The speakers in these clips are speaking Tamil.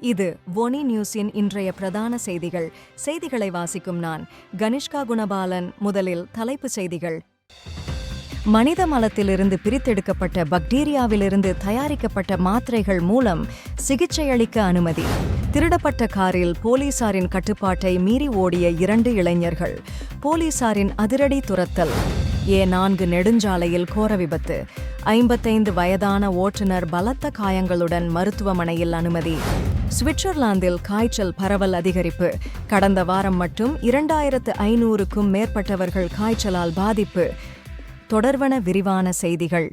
இது ஒனி நியூஸின் இன்றைய பிரதான செய்திகள். செய்திகளை வாசிக்கும் நான் கனிஷ்கா குணபாலன். முதலில் தலைப்பு செய்திகள். மனித மலத்திலிருந்து பிரித்தெடுக்கப்பட்ட பக்டீரியாவிலிருந்து தயாரிக்கப்பட்ட மாத்திரைகள் மூலம் சிகிச்சையளிக்க அனுமதி. திருடப்பட்ட காரில் போலீசாரின் கட்டுப்பாட்டை மீறி ஓடிய இரண்டு இளைஞர்கள். போலீசாரின் அதிரடி துரத்தல். ஏ நான்கு நெடுஞ்சாலையில் கோர விபத்து. ஐம்பத்தைந்து வயதான ஓட்டுநர் பலத்த காயங்களுடன் மருத்துவமனையில் அனுமதி. சுவிட்சர்லாந்தில் காய்ச்சல் பரவல் அதிகரிப்பு. கடந்த வாரம் மட்டும் இரண்டாயிரத்து ஐநூறுக்கும் மேற்பட்டவர்கள் காய்ச்சலால் பாதிப்பு. தொடர்வன விரிவான செய்திகள்.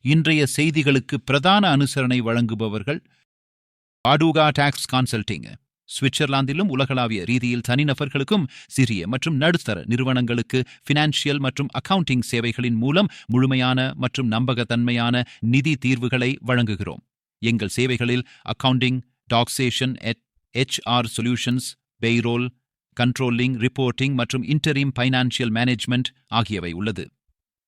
இன்றைய செய்திகளுக்கு பிரதான அனுசரணை வழங்குபவர்கள் பாடுகா டாக்ஸ் கன்சல்டிங் சுவிட்சர்லாந்திலும் உலகளாவிய ரீதியில் தனிநபர்களுக்கும் சிறிய மற்றும் நடுத்தர நிறுவனங்களுக்கு ஃபினான்ஷியல் மற்றும் அக்கவுண்டிங் சேவைகளின் மூலம் முழுமையான மற்றும் நம்பகத்தன்மையான நிதி தீர்வுகளை வழங்குகிறோம். எங்கள் சேவைகளில் accounting taxation HR solutions payroll controlling reporting மற்றும் இன்டரீம் ஃபைனான்சியல் மேனேஜ்மெண்ட் ஆகியவை உள்ளது.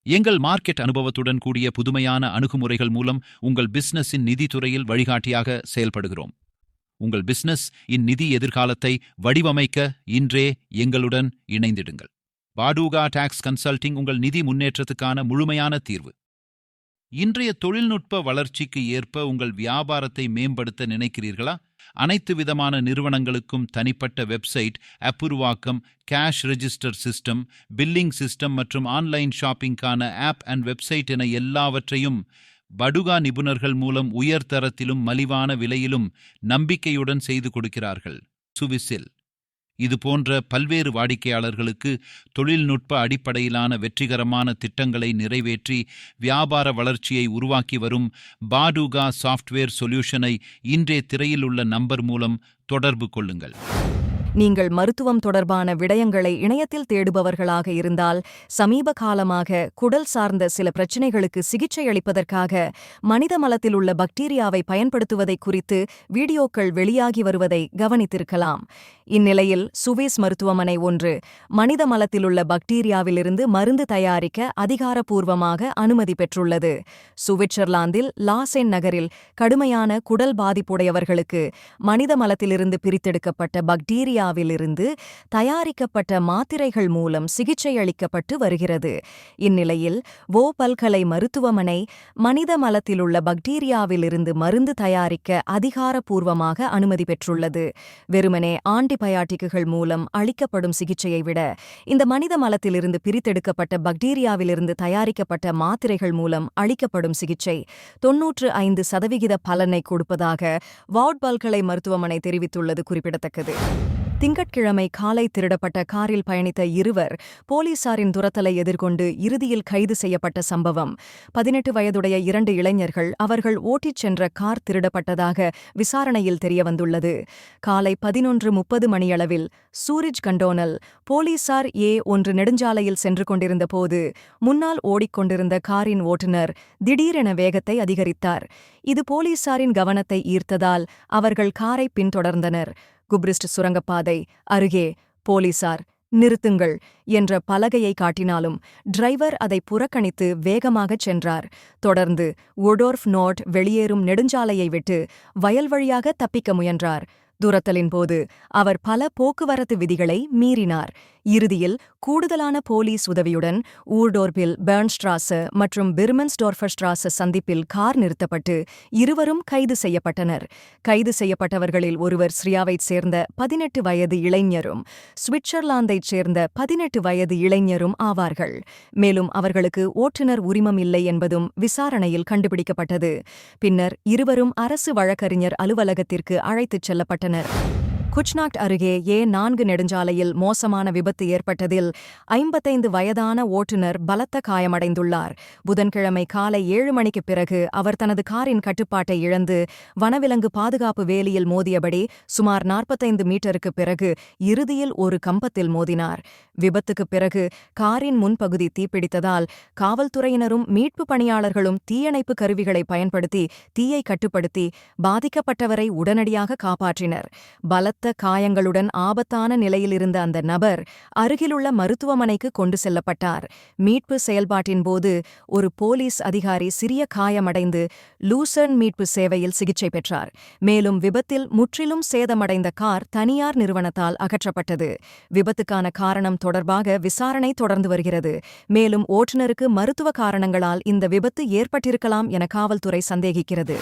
எங்கள் மார்க்கெட் அனுபவத்துடன் கூடிய புதுமையான அணுகுமுறைகள் மூலம் உங்கள் பிசினஸின் நிதித்துறையில் வழிகாட்டியாக செயல்படுகிறோம். உங்கள் பிசினஸ் இன் நிதி எதிர்காலத்தை வடிவமைக்க இன்றே எங்களுடன் இணைந்திடுங்கள். பாடூகா டாக்ஸ் கன்சல்டிங் உங்கள் நிதி முன்னேற்றத்துக்கான முழுமையான தீர்வு. இன்றைய தொழில்நுட்ப வளர்ச்சிக்கு ஏற்ப உங்கள் வியாபாரத்தை மேம்படுத்த நினைக்கிறீர்களா? அனைத்து விதமான நிறுவனங்களுக்கும் தனிப்பட்ட website அப்புருவாக்கம் cash register system billing system மற்றும் ஆன்லைன் ஷாப்பிங்கான ஆப் அண்ட் வெப்சைட் என எல்லாவற்றையும் படுகா நிபுணர்கள் மூலம் உயர் தரத்திலும் மலிவான விலையிலும் நம்பிக்கையுடன் செய்து கொடுக்கிறார்கள். சுவிசில். இது போன்ற பல்வேறு வாடிக்கையாளர்களுக்கு தொழில்நுட்ப அடிப்படையிலான வெற்றிகரமான திட்டங்களை நிறைவேற்றி வியாபார வளர்ச்சியை உருவாக்கி வரும் பாடுகா சாஃப்ட்வேர் சொல்யூஷனை இன்றே திரையில் உள்ள நம்பர் மூலம் தொடர்பு கொள்ளுங்கள். நீங்கள் மருத்துவம் தொடர்பான விடயங்களை இணையத்தில் தேடுபவர்களாக இருந்தால் சமீப காலமாக குடல் சார்ந்த சில பிரச்சினைகளுக்கு சிகிச்சை அளிப்பதற்காக மனித மலத்தில் உள்ள பக்டீரியாவை பயன்படுத்துவதை குறித்து வீடியோக்கள் வெளியாகி வருவதை கவனித்திருக்கலாம். இந்நிலையில் சுவிஸ் மருத்துவமனை ஒன்று மனித மலத்திலுள்ள பக்டீரியாவிலிருந்து மருந்து தயாரிக்க அதிகாரப்பூர்வமாக அனுமதி பெற்றுள்ளது. சுவிட்சர்லாந்தில் லாசென் நகரில் கடுமையான குடல் பாதிப்புடையவர்களுக்கு மனித மலத்திலிருந்து பிரித்தெடுக்கப்பட்ட இந்தியாவிலிருந்து தயாரிக்கப்பட்ட மாத்திரைகள் மூலம் சிகிச்சையளிக்கப்பட்டு வருகிறது. இந்நிலையில் வோ பல்கலை மருத்துவமனை மனித மலத்திலுள்ள பக்டீரியாவிலிருந்து மருந்து தயாரிக்க அதிகாரப்பூர்வமாக அனுமதி பெற்றுள்ளது. வெறுமனே ஆன்டிபயாட்டிக்குகள் மூலம் அளிக்கப்படும் சிகிச்சையை விட இந்த மனித மலத்திலிருந்து பிரித்தெடுக்கப்பட்ட பக்டீரியாவிலிருந்து தயாரிக்கப்பட்ட மாத்திரைகள் மூலம் அளிக்கப்படும் சிகிச்சை தொன்னூற்று ஐந்து சதவிகித பலனை கொடுப்பதாக வார்ட் பல்கலை மருத்துவமனை தெரிவித்துள்ளது குறிப்பிடத்தக்கது. திங்கட்கிழமை காலை திருடப்பட்ட காரில் பயணித்த இருவர் போலீசாரின் துரத்தலை எதிர்கொண்டு இறுதியில் கைது செய்யப்பட்ட சம்பவம். பதினெட்டு வயதுடைய இரண்டு இளைஞர்கள் அவர்கள் ஓட்டிச் சென்ற கார் திருடப்பட்டதாக விசாரணையில் தெரியவந்துள்ளது. காலை பதினொன்று முப்பது மணியளவில் சூரிஜ் கண்டோனல் போலீசார் ஏ ஒன்று நெடுஞ்சாலையில் சென்று கொண்டிருந்த போது முன்னால் ஓடிக்கொண்டிருந்த காரின் ஓட்டுநர் திடீரென வேகத்தை அதிகரித்தார். இது போலீசாரின் கவனத்தை ஈர்த்ததால் அவர்கள் காரை பின்தொடர்ந்தனர். குப்ரிஸ்ட் சுரங்கப்பாதை அருகே போலீசார் நிறுத்துங்கள் என்ற பலகையை காட்டினாலும் டிரைவர் அதை புறக்கணித்து வேகமாகச் சென்றார். தொடர்ந்து ஒடோர்ஃப் நோட் வெளியேறும் நெடுஞ்சாலையை விட்டு வயல் வழியாக தப்பிக்க முயன்றார். துரத்தலின் போது அவர் பல போக்குவரத்து விதிகளை மீறினார். இறுதியில் கூடுதலான போலீஸ் உதவியுடன் ஊர்டோர்பில் பெர்ன்ஸ்ட்ராச மற்றும் பிர்மன்ஸ்டோர்ஃபர்ஸ்ட்ராச சந்திப்பில் கார் நிறுத்தப்பட்டு இருவரும் கைது செய்யப்பட்டனர். கைது செய்யப்பட்டவர்களில் ஒருவர் ஸ்ரியாவைச் சேர்ந்த பதினெட்டு வயது இளைஞரும் சுவிட்சர்லாந்தைச் சேர்ந்த பதினெட்டு வயது இளைஞரும் ஆவார்கள். மேலும் அவர்களுக்கு ஓட்டுநர் உரிமம் இல்லை என்பதும் விசாரணையில் கண்டுபிடிக்கப்பட்டது. பின்னர் இருவரும் அரசு வழக்கறிஞர் அலுவலகத்திற்கு அழைத்துச் செல்லப்பட்டனர். குச்நாட் அருகே ஏ நான்கு நெடுஞ்சாலையில் மோசமான விபத்து ஏற்பட்டதில் ஐம்பத்தைந்து வயதான ஓட்டுநர் பலத்த காயமடைந்துள்ளார். புதன்கிழமை காலை ஏழு மணிக்கு பிறகு அவர் தனது காரின் கட்டுப்பாட்டை இழந்து வனவிலங்கு பாதுகாப்பு வேலியில் மோதியபடி சுமார் நாற்பத்தைந்து மீட்டருக்கு பிறகு இறுதியில் ஒரு கம்பத்தில் மோதினார். விபத்துக்குப் பிறகு காரின் முன்பகுதி தீப்பிடித்ததால் காவல்துறையினரும் மீட்பு பணியாளர்களும் தீயணைப்பு கருவிகளை பயன்படுத்தி தீயை கட்டுப்படுத்தி பாதிக்கப்பட்டவரை உடனடியாக காப்பாற்றினர். பலத்த பலத்த காயங்களுடன் ஆபத்தான நிலையில் இருந்த அந்த நபர் அருகிலுள்ள மருத்துவமனைக்கு கொண்டு செல்லப்பட்டார். மீட்பு செயல்பாட்டின் போது ஒரு போலீஸ் அதிகாரி சிறிய காயமடைந்து லூசர்ன் மீட்பு சேவையில் சிகிச்சை பெற்றார். மேலும் விபத்தில் முற்றிலும் சேதமடைந்த கார் தனியார் நிறுவனத்தால் அகற்றப்பட்டது. விபத்துக்கான காரணம் தொடர்பாக விசாரணை தொடர்ந்து வருகிறது. மேலும் ஓட்டுநருக்கு மருத்துவ காரணங்களால் இந்த விபத்து ஏற்பட்டிருக்கலாம் என காவல்துறை சந்தேகிக்கிறது.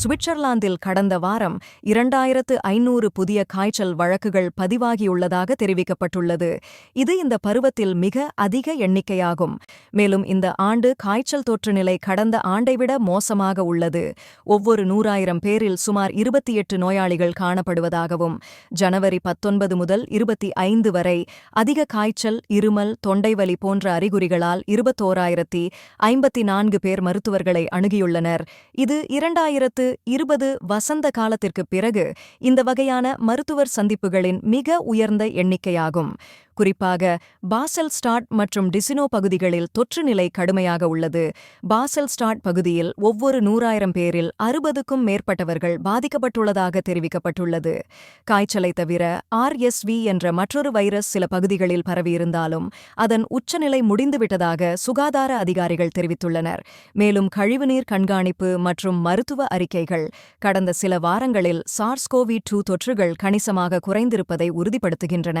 சுவிட்சர்லாந்தில் கடந்த வாரம் இரண்டாயிரத்து ஐநூறு புதிய காய்ச்சல் வழக்குகள் பதிவாகியுள்ளதாக தெரிவிக்கப்பட்டுள்ளது. இது இந்த பருவத்தில் மிக அதிக எண்ணிக்கையாகும். மேலும் இந்த ஆண்டு காய்ச்சல் தொற்று நிலை கடந்த ஆண்டைவிட மோசமாக உள்ளது. ஒவ்வொரு நூறாயிரம் பேரில் சுமார் இருபத்தி எட்டு நோயாளிகள் காணப்படுவதாகவும் ஜனவரி பத்தொன்பது முதல் இருபத்தி ஐந்து வரை அதிக காய்ச்சல் இருமல் தொண்டைவலி போன்ற அறிகுறிகளால் இருபத்தோராயிரத்தி ஐம்பத்தி நான்கு பேர் மருத்துவர்களை அணுகியுள்ளனர். இது இரண்டாயிரத்து இருபது வசந்த காலத்திற்குப் பிறகு இந்த வகையான மருத்துவர் சந்திப்புகளின் மிக உயர்ந்த எண்ணிக்கையாகும். குறிப்பாக பாசல் ஸ்டாட் மற்றும் டிசினோ பகுதிகளில் தொற்று நிலை கடுமையாக உள்ளது. பாசல் ஸ்டாட் பகுதியில் ஒவ்வொரு நூறாயிரம் பேரில் அறுபதுக்கும் மேற்பட்டவர்கள் பாதிக்கப்பட்டுள்ளதாக தெரிவிக்கப்பட்டுள்ளது. காய்ச்சலை தவிர ஆர்எஸ்வி என்ற மற்றொரு வைரஸ் சில பகுதிகளில் பரவியிருந்தாலும் அதன் உச்சநிலை முடிந்துவிட்டதாக சுகாதார அதிகாரிகள் தெரிவித்துள்ளனர். மேலும் கழிவுநீர் கண்காணிப்பு மற்றும் மருத்துவ அறிக்கைகள் கடந்த சில வாரங்களில் சார்ஸ்கோவி டூ தொற்றுகள் கணிசமாக குறைந்திருப்பதை உறுதிப்படுத்துகின்றன.